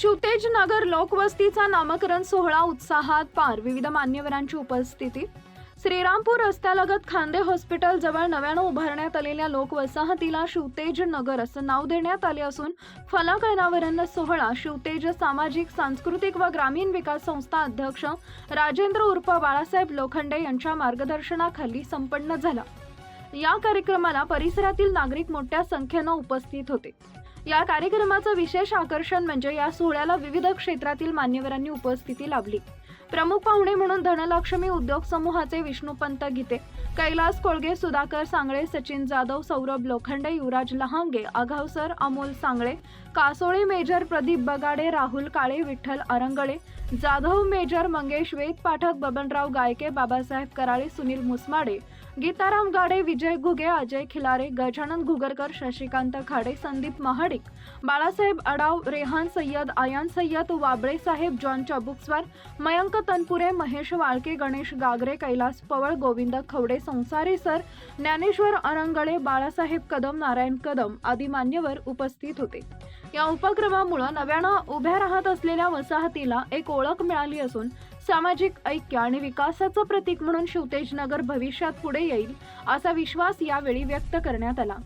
शिवतेज नगर लोकवस्तीचा नामकरण सोहळा उत्साहात पार. विविध मान्यवरांची उपस्थिती. श्रीरामपूर रस्त्यालगत खांदे हॉस्पिटल जवळ नव्यानं उभारण्यात आलेल्या लोकवसाहतीला शिवतेज नगर असं नाव देण्यात आले असून फलक अनावरण सोहळा शिवतेज सामाजिक सांस्कृतिक व ग्रामीण विकास संस्था अध्यक्ष राजेंद्र उर्फ बाळासाहेब लोखंडे यांच्या मार्गदर्शनाखाली संपन्न झाला. या कार्यक्रमाला परिसरातील नागरिक मोठ्या संख्येनं उपस्थित होते. या कार्यक्रमाचं विशेष आकर्षण म्हणजे या सोहळ्याला विविध क्षेत्रातील मान्यवरांनी उपस्थिती लाभली. प्रमुख पाहुणे म्हणून धनलक्ष्मी उद्योग समूहाचे Vishnupant Gite Kailas Kolge Sudhakar Sangle Sachin Jadhav Saurabh Lokhande Yuvraj Lahange Aghavsar Amol Sangle Kasole major Pradeep Bagade Rahul Kale Vitthal Arangale Jadhav major Mangesh Ved Pathak Babanrao Gayke Babasaheb Karale Sunil Musmade Gitaram Gade Vijay Ghuge Ajay Khilare Gajanan Ghugarkar Shashikant Khade Sandeep Mahadik Balasaheb Adav Rehan Sayyed Ayan Sayyed Wable Saheb John Chabukswar Mayank Tanpure Mahesh Walke Ganesh Gagre Kailas Pawal Govind Khawade Sansari sir Dnyaneshwar Arangale Balasaheb Kadam Narayan Kadam आदी मान्यवर उपस्थित होते. या उपक्रमामुळे नव्यानं उभ्या राहत असलेल्या वसाहतीला एक ओळख मिळाली असून सामाजिक ऐक्य आणि विकासाचं प्रतीक म्हणून शिवतेजनगर भविष्यात पुढे येईल असा विश्वास यावेळी व्यक्त करण्यात आला.